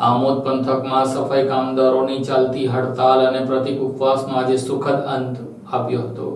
આમોદ પંથકમાં સફાઈ કામદારોની ચાલતી હડતાલ અને પ્રતિક ઉપવાસનો આજે સુખદ અંત આપ્યો હતો.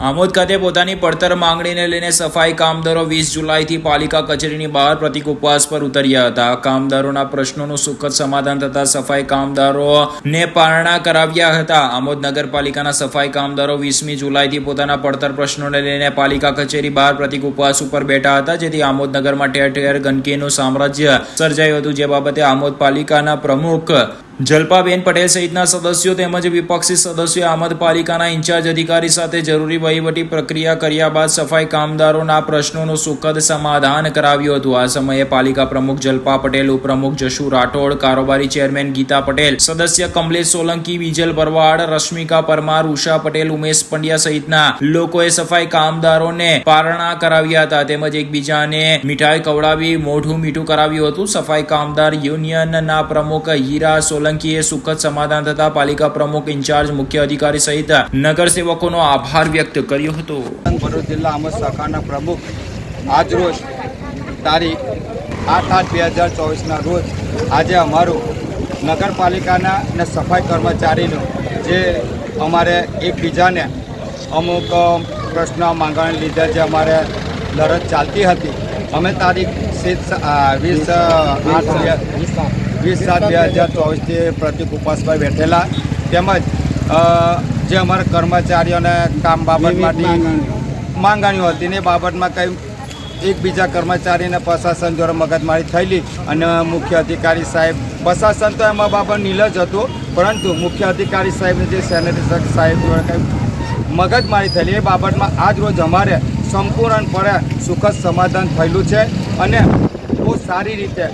આમોદ ખાતે પોતાની પડતર માંગણીને લઈને સફાઈ કામદારો વીસ જુલાઈથી પાલિકા કચેરીની બહાર પ્રતિક ઉપવાસ પર ઉતર્યા હતા. કામદારોના પ્રશ્નોનું સુખદ સમાધાન થતા સફાઈ કામદારોને પારણા કરાવ્યા હતા. આમોદ નગરપાલિકાના સફાઈ કામદારો વીસમી જુલાઈથી પોતાના પડતર પ્રશ્નોને લઈને પાલિકા કચેરી બહાર પ્રતિક ઉપવાસ ઉપર બેઠા હતા, જેથી આમોદ નગરમાં ઠેર ઠેર ગંદકીનું સામ્રાજ્ય સર્જાયું હતું. જે બાબતે આમોદ પાલિકાના પ્રમુખ જલ્પાબેન પટેલ સહિતના સદસ્યો તેમજ વિપક્ષી સદસ્યોએ આમદ પાલિકાના ઇન્ચાર્જ અધિકારી સાથે જરૂરી વહીવટી પ્રક્રિયા કર્યા બાદ સફાઈ કામદારોના પ્રશ્નોનું સુખદ સમાધાન કરાવ્યું હતું. આ સમયે પાલિકા પ્રમુખ જલ્પા પટેલ, ઉપપ્રમુખ જશુ રાઠોડ, કારોબારી ચેરમેન ગીતા પટેલ, સદસ્ય કમલેશ સોલંકી, વિજલ ભરવાડ, રશ્મિકા પરમાર, ઉષા પટેલ, ઉમેશ પંડ્યા સહિતના લોકોએ સફાઈ કામદારોને પારણા કરાવ્યા હતા. તેમજ એકબીજાને મીઠાઈ કવડાવી મોઢું મીઠું કરાવ્યું હતું. સફાઈ કામદાર યુનિયનના પ્રમુખ હીરા સોલંકીએ સુખદ સમાધાન થતા પાલિકા પ્રમુખ ઇન્ચાર્જ મુખ્ય અધિકારી સહિત નગરસેવકોનો આભાર વ્યક્ત કર્યો હતો. ભરૂચ જિલ્લા અમર શાખાના પ્રમુખ આજરોજ તારીખ આઠ આઠ બે હજાર ચોવીસના રોજ આજે અમારું નગરપાલિકાના અને સફાઈ કર્મચારીનું જે અમારે એકબીજાને અમુક પ્રશ્ન માંગણી લીધે જે અમારે લડત ચાલતી હતી, અમે તારીખ વીસ આઠ વીસ સાત બે હજાર ચોવીસથી પ્રતિક ઉપવાસ પર બેઠેલા. તેમજ જે અમારા કર્મચારીઓને કામ બાબત માટે માંગણીઓ. હતી ને એ બાબતમાં કંઈ એકબીજા કર્મચારીને પ્રશાસન દ્વારા મગજમારી થયેલી અને મુખ્ય અધિકારી સાહેબ પ્રશાસન તો એમાં બાબત નીલ જ હતું પરંતુ મુખ્ય અધિકારી સાહેબને જે સેનેટરી સાહેબ દ્વારા કંઈ મગજમારી થયેલી એ બાબતમાં આજ રોજ અમારે સંપૂર્ણપણે સુખદ સમાધાન થયેલું છે અને બહુ સારી રીતે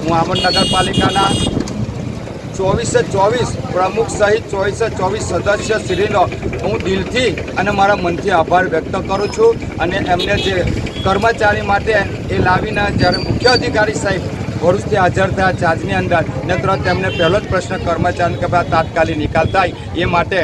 હું આમદ નગરપાલિકાના ચોવીસે ચોવીસ પ્રમુખ સહિત ચોવીસે ચોવીસ સદસ્ય શ્રીનો હું દિલથી અને મારા મનથી આભાર વ્યક્ત કરું છું. અને એમને જે કર્મચારી માટે એ લાવીને જ્યારે મુખ્ય અધિકારી સાહેબ ભરૂચથી હાજર થયા ચાર્જની અંદર. ને તરત તેમને પહેલો જ પ્રશ્ન કર્મચારી કે ભાઈ તાત્કાલિક નિકાલ થાય, એ માટે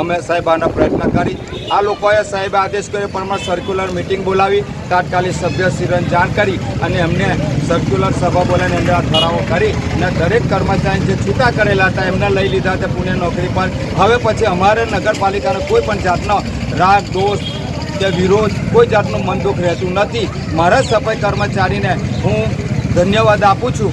અમે સાહેબ આનો પ્રયત્ન કરી. આ લોકોએ સાહેબે આદેશ કર્યો પ્રમાણે સર્ક્યુલર મિટિંગ બોલાવી, તાત્કાલિક સભ્યશ્રીને જાણ કરી અને એમને સર્ક્યુલર સભા બોલાવીને એમને આ ઠરાવો કરી અને દરેક કર્મચારી જે છૂટા કરેલા હતા, એમને લઈ લીધા હતા પુણે નોકરી પર. હવે પછી અમારે નગરપાલિકાનો કોઈ પણ જાતનો રાગ, દોષ કે વિરોધ કોઈ જાતનું મન દુઃખ રહેતું નથી. મારા સફાઈ કર્મચારીને હું ધન્યવાદ આપું છું.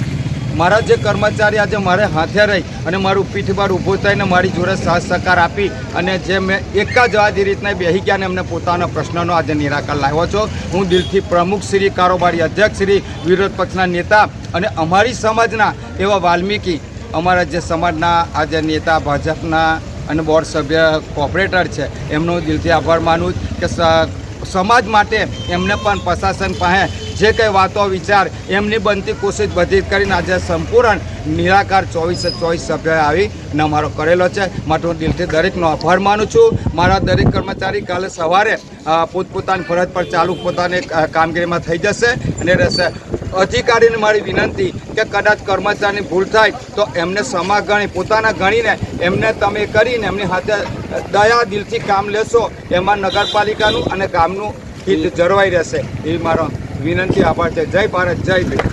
મારા જે કર્મચારી આજે મારે હાથે રહી અને મારું પીઠ પર ઊભો થઈને મારી જોડે સાથ સહકાર આપી અને જે મેં એક જ આ રીતના બેહી ગયા અને એમને પોતાના પ્રશ્નનો આજે નિરાકાર લાવ્યો છો. હું દિલથી પ્રમુખ શ્રી, કારોબારી અધ્યક્ષ શ્રી, વિરોધ પક્ષના નેતા અને અમારી સમાજના એવા વાલ્મીકી, અમારા જે સમાજના આજે નેતા ભાજપના અને બોર્ડ સભ્ય કોર્પોરેટર છે, એમનો દિલથી આભાર માનું કે સમાજ માટે એમને પણ પ્રશાસન પાસે જે કંઈ વાતો, વિચાર એમની બનતી કોશિશ બધી કરીને આજે સંપૂર્ણ નિરાકાર ચોવીસે ચોવીસ સભ્યોએ આવી ને અમારો કરેલો છે. માટે હું દિલથી દરેકનો આભાર માનું છું. મારા દરેક કર્મચારી કાલે સવારે પોતપોતાની ફરજ પર ચાલુ પોતાની કામગીરીમાં થઈ જશે અને રહેશે. અધિકારીને મારી વિનંતી કે કદાચ કર્મચારીની ભૂલ થાય તો એમને સમા ગણી, પોતાના ગણીને એમને તમે કરીને એમની હાથે દયા દિલથી કામ લેશો. એમાં નગરપાલિકાનું અને ગામનું હિત જળવાઈ રહેશે. એ મારો વિનંતી આભાર છે. જય ભારત જય ભીમ